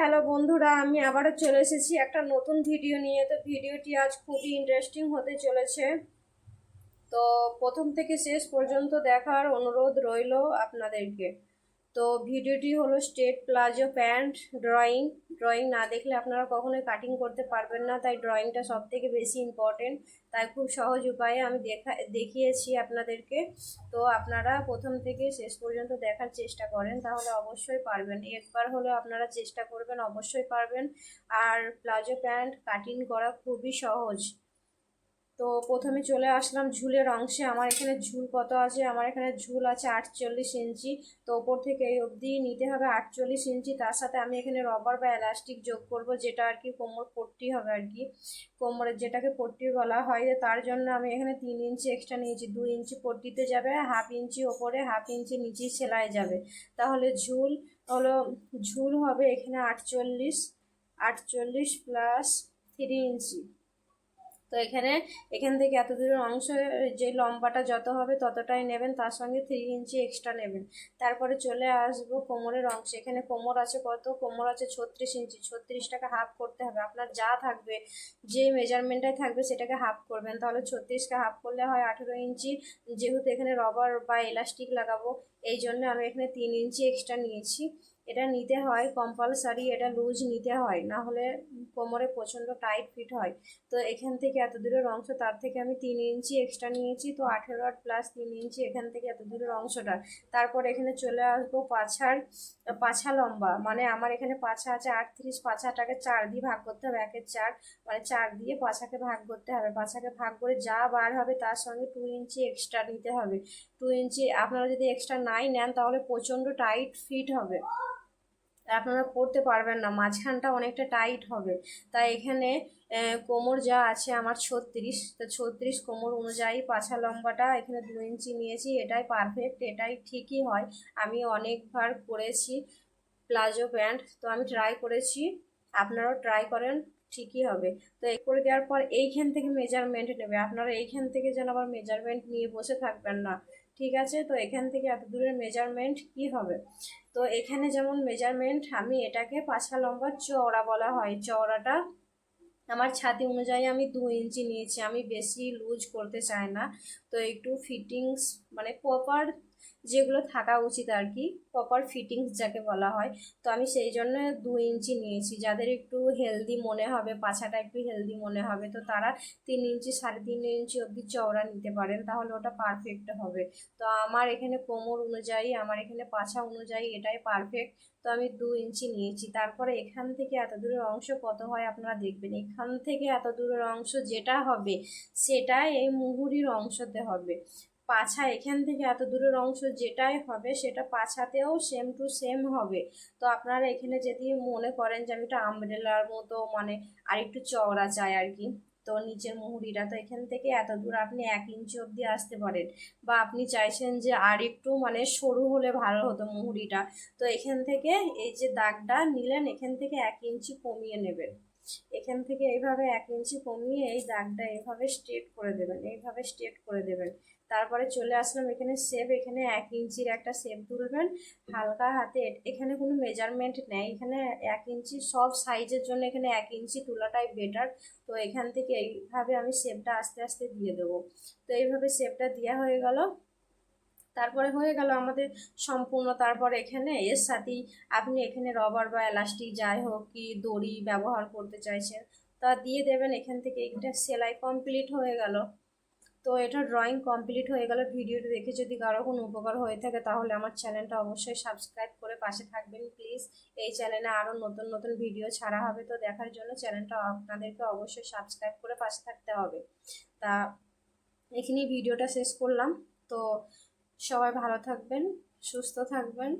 Hello বন্ধুরা, আমি আবারও চলে এসেছি একটা নতুন ভিডিও নিয়ে। তো ভিডিওটি আজ খুবই ইন্টারেস্টিং হতে চলেছে। তো প্রথম থেকে শেষ পর্যন্ত দেখার অনুরোধ রইল আপনাদেরকে। তো ভিডিওটি হলো straight palazzo pant drawing drawing না দেখলে আপনারা কখনোই কাটিং করতে পারবেন না, তাই ড্রয়িংটা সব থেকে বেশি ইম্পর্টেন্ট তাই খুব সহজ উপায়ে আমি দেখা, দেখিয়েছি আপনাদেরকে। তো আপনারা প্রথম থেকে শেষ পর্যন্ত দেখার চেষ্টা করেন, তাহলে অবশ্যই পারবেন। একবার হলেও আপনারা চেষ্টা করবেন, অবশ্যই পারবেন। আর প্লাজো প্যান্ট কাটিং করা খুবই সহজ। তো প্রথমে চলে আসলাম ঝুলের অংশে। আমার এখানে ঝুল কত আছে? আমার এখানে ঝুল আছে আটচল্লিশ ইঞ্চি। তো ওপর থেকে এই অবধি নিতে হবে আটচল্লিশ ইঞ্চি। তার সাথে আমি এখানে রবার বা এলাস্টিক যোগ করব, যেটা আর কি কোমর পট্টি হবে আর কি। কোমরের যেটাকে পট্টি বলা হয় তার জন্য আমি এখানে তিন ইঞ্চি এক্সট্রা নিয়েছি। দুই ইঞ্চি পট্টিতে যাবে হাফ ইঞ্চি ওপরে হাফ ইঞ্চি নিচে সেলাই যাবে। তাহলে ঝুল হলো, ঝুল হবে এখানে আটচল্লিশ আটচল্লিশ প্লাস থ্রি ইঞ্চি। তো এখানে, এখান থেকে এত দূরের অংশ যে লম্বাটা যত হবে ততটাই নেবেন, তার সঙ্গে থ্রি ইঞ্চি এক্সট্রা নেবেন। তারপরে চলে আসব কোমরের অংশ। এখানে কোমর আছে কত? কোমর আছে ছত্রিশ ইঞ্চি। ছত্রিশটাকে হাফ করতে হবে। আপনার যা থাকবে, যে মেজারমেন্টটাই থাকবে সেটাকে হাফ করবেন। তাহলে ছত্রিশকে হাফ করলে হয় আঠেরো ইঞ্চি। যেহেতু এখানে রবার বা এলাস্টিক লাগাবো, এই জন্য আমি এখানে তিন ইঞ্চি এক্সট্রা নিয়েছি। এটা নিতে হয় কম্পালসারি এটা লুজ নিতে হয়। না হলে কোমরে প্রচণ্ড টাইট ফিট হয়। তো এখান থেকে এত দূরের অংশ, তার থেকে আমি তিন ইঞ্চি এক্সট্রা নিয়েছি, তো আঠেরো আট প্লাস তিন ইঞ্চি এখান থেকে এত দূরের অংশটা। তারপর এখানে চলে আসব পাছার, পাছা লম্বা। মানে আমার এখানে পাছা আছে আটত্রিশ, পাছাটাকে চার দিয়ে ভাগ করতে হবে, একের চার। মানে চার দিয়ে পাছাকে ভাগ করতে হবে। পাছাকে ভাগ করে যা বার হবে, তার সঙ্গে টু ইঞ্চি এক্সট্রা নিতে হবে। টু ইঞ্চি, আপনারা যদি এক্সট্রা নাই নেন, তাহলে প্রচণ্ড টাইট ফিট হবে। আপনারা পড়তে পারবেন না, মাঝখানটা অনেকটা টাইট হবে। তাই এখানে কোমর যা আছে আমার ছত্রিশ, তো ছত্রিশ কোমর অনুযায়ী পাছা লম্বাটা এখানে দু ইঞ্চি নিয়েছি, এটাই পারফেক্ট এটাই ঠিকই হয়। আমি অনেকবার করেছি প্লাজো প্যান্ট, তো আমি ট্রাই করেছি, আপনারাও ট্রাই করেন, ঠিকই হবে। তো এই করে দেওয়ার পর এইখান থেকে মেজারমেন্ট নেবে, আপনারা এইখান থেকে যেন আবার মেজারমেন্ট নিয়ে বসে থাকবেন না। ঠিক আছে? তো এখান থেকে এত দূরের মেজারমেন্ট কি হবে? তো এখানে যেমন মেজারমেন্ট আমি এটাকে পাছা লম্বা চওড়া বলা হয়। চওড়াটা আমার ছাতি অনুযায়ী আমি দু ইঞ্চি নিয়েছি। আমি বেশি লুজ করতে চাই না। তো একটু ফিটিংস মানে প্রপার যেগুলো থাকা উচিত আর কি প্রপার ফিটিংস যাকে বলা হয়। তো আমি সেই জন্য দু ইঞ্চি নিয়েছি। যাদের একটু হেলদি মনে হবে, পাছাটা একটু হেলদি মনে হবে, তো তারা তিন ইঞ্চি, সাড়ে তিন ইঞ্চি অবধি চওড়া নিতে পারেন, তাহলে ওটা পারফেক্ট হবে। তো আমার এখানে কোমর অনুযায়ী, আমার এখানে পাছা অনুযায়ী এটাই পারফেক্ট তো আমি দু ইঞ্চি নিয়েছি। তারপরে এখান থেকে এত দূরের অংশ কত হয় আপনারা দেখবেন। এখান থেকে এত দূরের অংশ যেটা হবে, সেটাই এই মুহুরির অংশতে হবে। পাছা এখান থেকে এত দূরের অংশ যেটাই হবে সেটা পাছাতেও সেম টু সেম হবে। তো আপনারা এখানে যদি মনে করেন যে আমি একটা আমব্রেলার মতো মানে আর একটু চওড়া চাই আর কি, তো নিচের মুহুরিটা তো এখান থেকে এত দূর আপনি এক ইঞ্চি অবধি আসতে পারেন। বা আপনি চাইছেন যে আর একটু মানে সরু হলে ভালো হতো মুহুরিটা, তো এখান থেকে এই যে দাগটা নিলেন, এখান থেকে এক ইঞ্চি কমিয়ে নেবেন। এখান থেকে এইভাবে এক ইঞ্চি কমিয়ে এই দাগটা এইভাবে স্ট্রেট করে দেবেন, এইভাবে স্ট্রেট করে দেবেন। তারপরে চলে আসলাম এখানে সেপ এখানে এক ইঞ্চির একটা সেপ তুলবেন। হালকা হাতে, এখানে কোনো মেজারমেন্ট নেই। এখানে এক ইঞ্চি, সব সাইজের জন্য এখানে এক ইঞ্চি তোলাটাই বেটার তো এখান থেকে এইভাবে আমি সেপটা আস্তে আস্তে দিয়ে দেবো। তো এইভাবে সেপটা দেওয়া হয়ে গেল। তারপরে হয়ে গেল আমাদের সম্পূর্ণ। তারপর এখানে এর সাথেই আপনি এখানে রবার বা এলাস্টিক যাই হোক কি দড়ি ব্যবহার করতে চাইছেন, তা দিয়ে দেবেন। এখান থেকে এটা সেলাই কমপ্লিট হয়ে গেল। তো এটা ড্রয়িং কমপ্লিট হয়ে গেল ভিডিওটা দেখে যদি কারও কোনো উপকার হয়ে থাকে, তাহলে আমার চ্যানেলটা অবশ্যই সাবস্ক্রাইব করে পাশে থাকবেন প্লিজ এই চ্যানেলে আরও নতুন নতুন ভিডিও ছাড়া হবে, তো দেখার জন্য চ্যানেলটা আপনাদেরকে অবশ্যই সাবস্ক্রাইব করে পাশে থাকতে হবে। তা এখানেই ভিডিওটা শেষ করলাম। তো সবাই ভালো থাকবেন, সুস্থ থাকবেন।